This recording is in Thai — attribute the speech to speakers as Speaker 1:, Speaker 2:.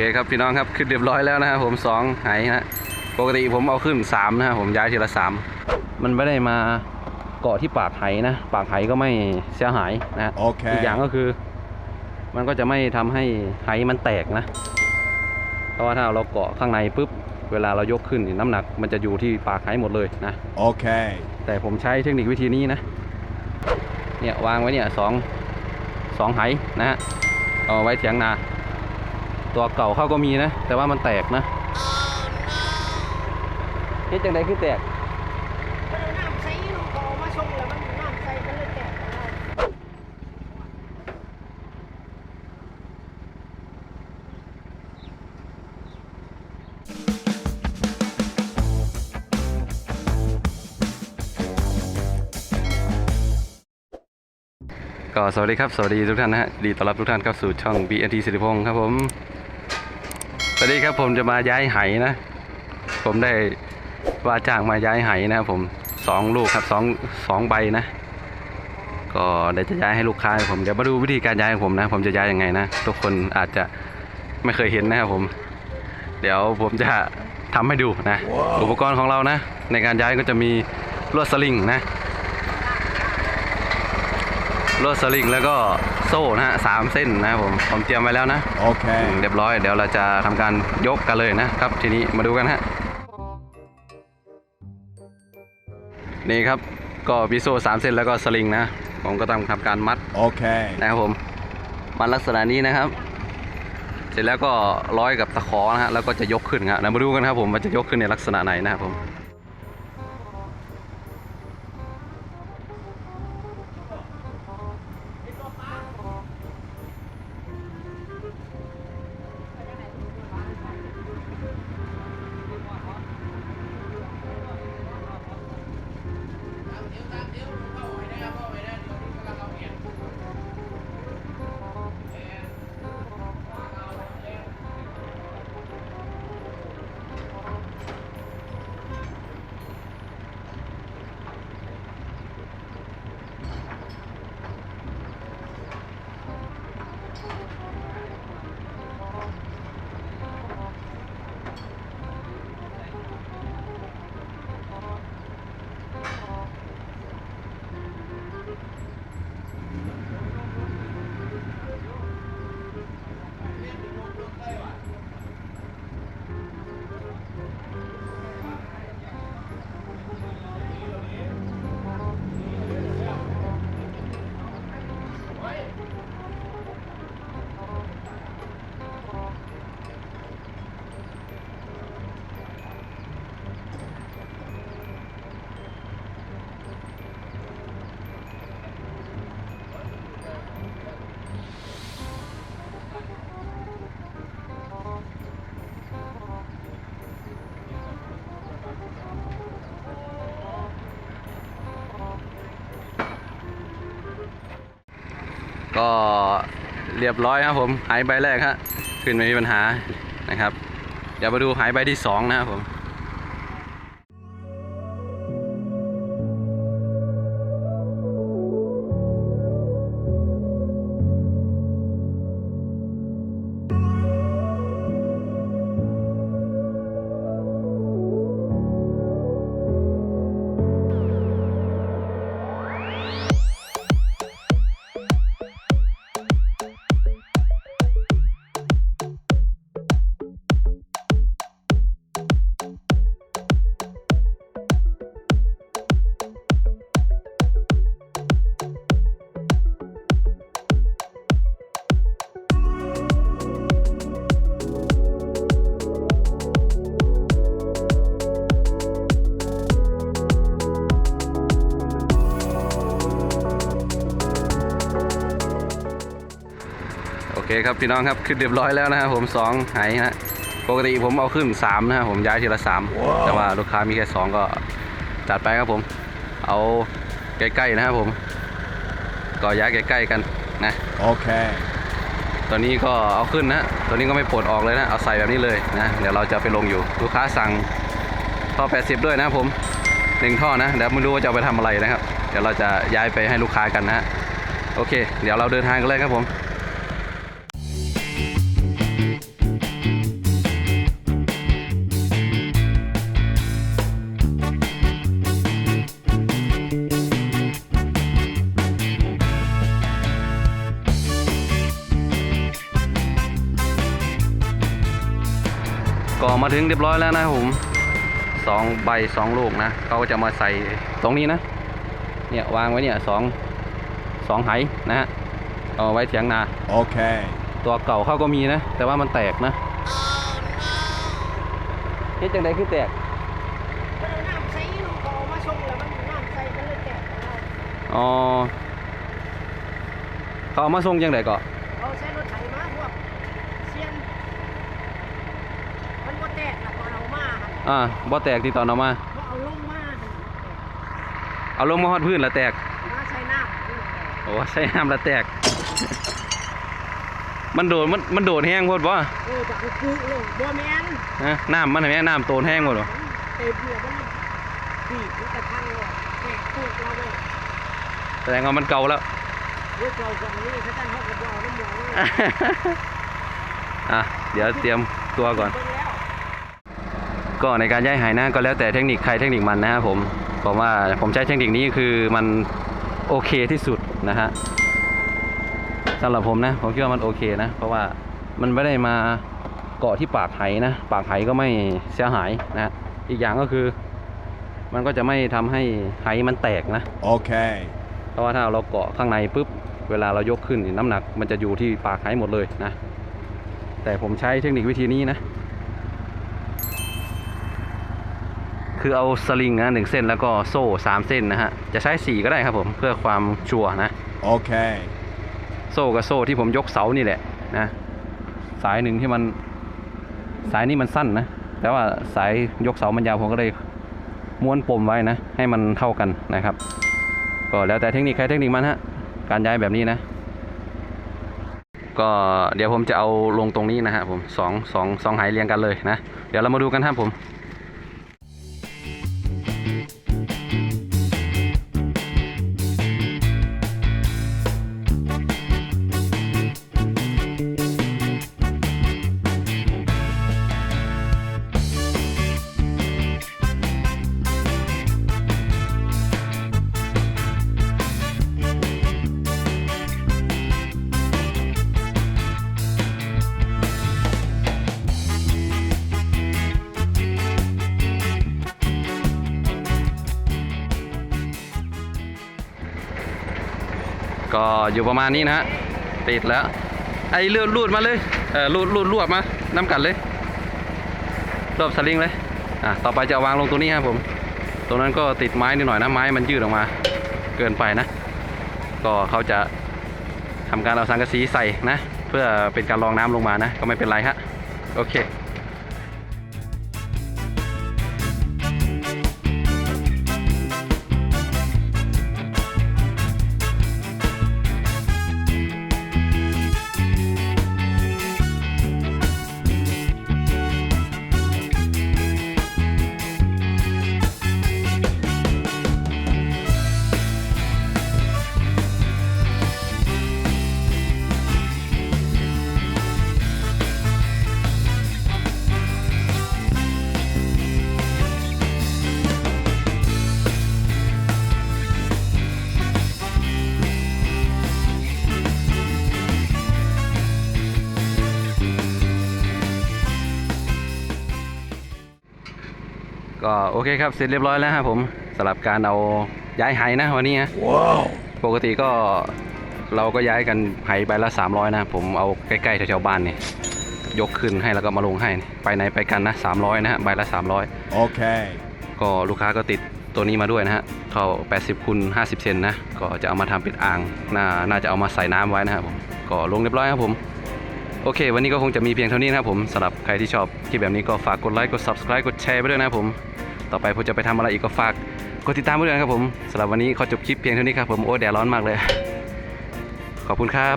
Speaker 1: เคครับพี่น้องครับขึ้นเรียบร้อยแล้วนะครับผมสองไหายนะปกติผมเอาขึ้นสามนะครับผมย้ายทีละสามมันไม่ได้มาเกาะที่ปากไหนะ ปากไหก็ไม่เสียหายนะฮะ
Speaker 2: โอเค
Speaker 1: อีกอย่างก็คือ มันก็จะไม่ทำให้ไหมันแตกนะ เพราะว่าถ้าเราเกาะข้างในปุ๊บเวลาเรายกขึ้นนี่น้ำหนักมันจะอยู่ที่ปากไหหมดเลยนะ
Speaker 2: Okay.
Speaker 1: แต่ผมใช้เทคนิควิธีนี้นะเนี่ยวางไว้เนี่ยสองสองไหนะฮะเอาไว้เถียงนา ตัวเก่าเขาก็มีนะ แต่ว่ามันแตกนะเฮ็ดจังไดคือแตก
Speaker 3: น้ำใส่ลูกเอามาชงแล้วมันน้ำใส่มันเลยแตกของเรา
Speaker 1: ก็สวัสดีครับ สวัสดีทุกท่านนะฮะ ดีต้อนรับทุกท่านเข้าสู่ช่อง BNT สิริพงศ์ครับผม วัสดีครับผมจะมาย้ายไหนะ ผมได้ว่าจ้างมาย้ายไหนะครับผมสองลูกครับสองสองใบนะ ก็เดี๋ยวจะย้ายให้ลูกค้าผมเดี๋ยวมาดูวิธีการย้ายของผมนะ ผมจะย้ายยังไงนะ ทุกคนอาจจะไม่เคยเห็นนะครับผม เดี๋ยวผมจะทำให้ดูนะ อุปกรณ์ของเรานะ ในการย้ายก็จะมีลวดสลิงนะลวดสลิงแล้วก็ โซ่นะฮะสามเส้นนะครับผมผมเตรียมไว้แล้วนะ
Speaker 2: Okay.
Speaker 1: เรียบร้อยเดี๋ยวเราจะทำการยกกันเลยนะครับ ทีนี้มาดูกันฮะนี่ครับก็มีโซ่สามเส้นแล้วก็สลิงนะ ผมก็ต้องทำการมัด
Speaker 2: Okay.
Speaker 1: นะครับผมมัดลักษณะนี้นะครับ เสร็จแล้วก็ร้อยกับตะขอนะฮะแล้วก็จะยกขึ้นครับเดี๋ยวมาดูกันครับผมว่าจะยกขึ้นในลักษณะไหนนะครับผม ก็เรียบร้อยครับผมหายใบแรกฮะขึ้นไม่มีปัญหานะครับ เดี๋ยวมาดูหายใบที่สองนะครับผม คครับพี่น้องครับขึ้นเรียบร้อยแล้วนะครับผมสองไหายนะปกติผมเอาขึ้นสามนะครับผมย้ายทีละสามแต่ว่าลูกค้ามีแค่สองก็จัดไปครับผม เอาใกล้ๆนะครับผมก็ย้ายใกล้ๆกันนะ
Speaker 2: Okay.
Speaker 1: ตอนนี้ก็เอาขึ้นนะตัวนี้ก็ไม่ปลดออกเลยนะเอาใส่แบบนี้เลยนะเดี๋ยวเราจะไปลงอยู่ลูกค้าสั่งท่อ 80 ด้วยนะครับผมหนึ่งท่อนะเดี๋ยวไม่รู้ว่าจะเอาไปทำอะไรนะครับ เดี๋ยวเราจะย้ายไปให้ลูกค้ากันนะโอเค เดี๋ยวเราเดินทางกันเลยครับผม ก็มาถึงเรียบร้อยแล้วนะครับผมสองใบสองลูกนะเขาก็จะมาใส่ตรงนี้นะ เนี่ยวางไว้เนี่ยสองสองไหนะฮะเอาไว้เถียงนา
Speaker 2: Okay.
Speaker 1: ตัวเก่าเขาก็มีนะ แต่ว่ามันแตกนะเฮ็ดจังไดคือแตก
Speaker 3: มันเอาน้ำใส่ลูกออกมาชงแล้วมันน้ำใส่มันเลยแตกของเรา
Speaker 1: อ๋อเขาเอามาส่งจังไดก็
Speaker 3: เอาใช้รถไถมาพวกเสียนมันก็ แตกแล้วพอเรามาครับ
Speaker 1: อ่าบ่แตกที่ตอนเอามา
Speaker 3: พอเอาลงมา
Speaker 1: เอาลงมาฮอดพื้นแล้วแตก
Speaker 3: มาใส่น้ำมันแตก
Speaker 1: โอ้ใส่น้ำแล้วแตก มันโดดมันมันโดดแห้งโพดบ่
Speaker 3: เออจากกูลงบัวแมน
Speaker 1: ฮะน้ำมันเห็นไหมน้ำโตนแห้งหมดบ่
Speaker 3: เต็มเนี่ยมันปีกมันกระทังเลยแตกพูดเราเลย
Speaker 1: แสดงว่ามันเก่าแล้ว
Speaker 3: เรื่องเราฝั่งนี้เขาตั้งเขากับเราน้ำหมองเลย
Speaker 1: อะเดี๋ยวเตรียมตัวก่อน
Speaker 3: เบิ่งแล้ว
Speaker 1: ก็ในการย้ายหายนะก็แล้วแต่เทคนิคใครเทคนิคมันนะครับผมผมว่าผมใช้เทคนิคนี้คือมันโอเคที่สุดนะฮะสำหรับผมนะผมคิดว่ามันโอเคนะ เพราะว่ามันไม่ได้มาเกาะที่ปากไหนะ ปากไหก็ไม่เสียหายนะฮะอีกอย่างก็คือ มันก็จะไม่ทำให้ไหมันแตกนะ
Speaker 2: Okay.
Speaker 1: เพราะว่าถ้าเราเกาะข้างในปุ๊บเวลาเรายกขึ้นนี่น้ำหนัก มันจะอยู่ที่ปากไหหมดเลยนะ แต่ผมใช้เทคนิควิธีนี้นะ คือเอาสลิงนะหนึ่งเส้นแล้วก็โซ่สามเส้นนะฮะ จะใช้สี่ก็ได้ครับผมเพื่อความชัวร์นะ
Speaker 2: Okay.
Speaker 1: โซ่กับโซ่ที่ผมยกเสานี่แหละนะ สายหนึ่งที่มันสายนี้มันสั้นนะ แต่ว่าสายยกเสามันยาวผมก็เลยม้วนปมไว้นะ ให้มันเท่ากันนะครับ ก็แล้วแต่เทคนิคใครเทคนิคมันฮะ การย้ายแบบนี้นะ ก็เดี๋ยวผมจะเอาลงตรงนี้นะฮะผมสองสองสองหายเรียงกันเลยนะ เดี๋ยวเรามาดูกันครับผม ก็อยู่ประมาณนี้นะฮะติดแล้ว ไอ้เลือดรูดมาเลยเออรูดรูดรวบมาน้ำกัดเลยรวบสลิงเลยอะต่อไปจะวางลงตัวนี้ครับผมตรงนั้นก็ติดไม้นิดหน่อยนะไม้มันยืดออกมา เกินไปนะ ก็เขาจะทำการเอาสังกะสีใส่นะ เพื่อเป็นการรองน้ำลงมานะ ก็ไม่เป็นไรฮะโอเค ก็โอเคครับเสร็จเรียบร้อยแล้วครับผมสำหรับการเอาย้ายไหนะวันนี้นะ
Speaker 2: Wow.
Speaker 1: ปกติก็เราก็ย้ายกันไหใบละ 300 นะ ผมเอาใกล้ๆแถวๆบ้านนี่ยกขึ้นให้แล้วก็มาลงให้ไปไหนไปกันนะ 300 นะฮะใบละ
Speaker 2: Okay.
Speaker 1: 300ก็ลูกค้าก็ติดตัวนี้มาด้วยนะฮะเขา80คูณ50 เซนนะ ก็จะเอามาทำเป็นอ่างน่าน่าจะเอามาใส่น้ำไว้นะครับผมก็ลงเรียบร้อยครับผมโอเค วันนี้ก็คงจะมีเพียงเท่านี้นะครับผมสำหรับใครที่ชอบคลิปแบบนี้ก็ฝากกดไลค์กด subscribe กดแชร์ไปด้วยนะครับผม ต่อไปผมจะไปทำอะไรอีกก็ฝากกดติดตามไว้ด้วยนะครับผมสำหรับวันนี้ขอจบคลิปเพียงเท่านี้ครับผมโอ้แดดร้อนมากเลย ขอบคุณครับ